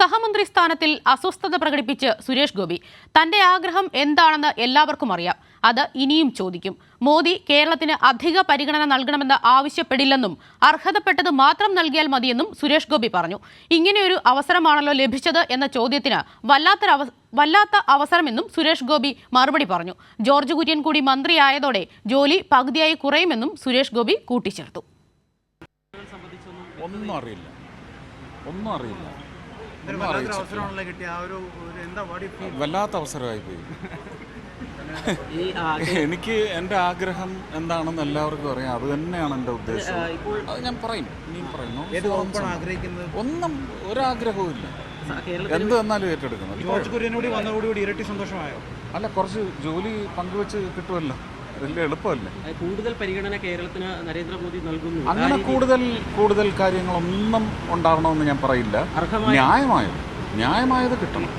സഹമന്ത്രി സ്ഥാനത്തിൽ അസ്വസ്ഥത പ്രകടിപ്പിച്ച് സുരേഷ് ഗോപി. തന്റെ ആഗ്രഹം എന്താണെന്ന് എല്ലാവർക്കും അറിയാം. അത് ഇനിയും ചോദിക്കും. മോദി കേരളത്തിന് അധിക പരിഗണന നൽകണമെന്ന് ആവശ്യപ്പെടില്ലെന്നും അർഹതപ്പെട്ടത് മാത്രം നൽകിയാൽ മതിയെന്നും സുരേഷ് ഗോപി പറഞ്ഞു. ഇങ്ങനെയൊരു അവസരമാണല്ലോ ലഭിച്ചത് എന്ന ചോദ്യത്തിന് വല്ലാത്തൊരവ വല്ലാത്ത അവസരമെന്നും സുരേഷ് ഗോപി മറുപടി പറഞ്ഞു. ജോർജ് കുര്യൻ കൂടി മന്ത്രിയായതോടെ ജോലി പകുതിയായി കുറയുമെന്നും സുരേഷ് ഗോപി കൂട്ടിച്ചേർത്തു. ഒന്നും അറിയില്ല. ഒന്നും അറിയില്ല. വല്ലാത്ത അവസരമായി പോയി. ഈ ആ, എനിക്ക് എന്റെ ആഗ്രഹം എന്താണെന്ന് എല്ലാവർക്കും അറിയാം. അത് തന്നെയാണ് എന്റെ ഉദ്ദേശം. അത് ഞാൻ പറയും. നീ പറയുന്നു ഒന്നും ഒരാഗ്രഹവും ഇല്ല. എന്ത് തന്നാലും ഏറ്റെടുക്കുന്നു അല്ല കുറച്ച് ജോലി പങ്കുവെച്ച് കിട്ടുമല്ലോ. വലിയ എളുപ്പമല്ലേ? കൂടുതൽ പരിഗണന കേരളത്തിന് നരേന്ദ്രമോദി നൽകുന്നു. അങ്ങനെ കൂടുതൽ കൂടുതൽ കാര്യങ്ങളൊന്നും ഉണ്ടാവണമെന്ന് ഞാൻ പറയില്ല. ന്യായമായത് ന്യായമായത് കിട്ടണം.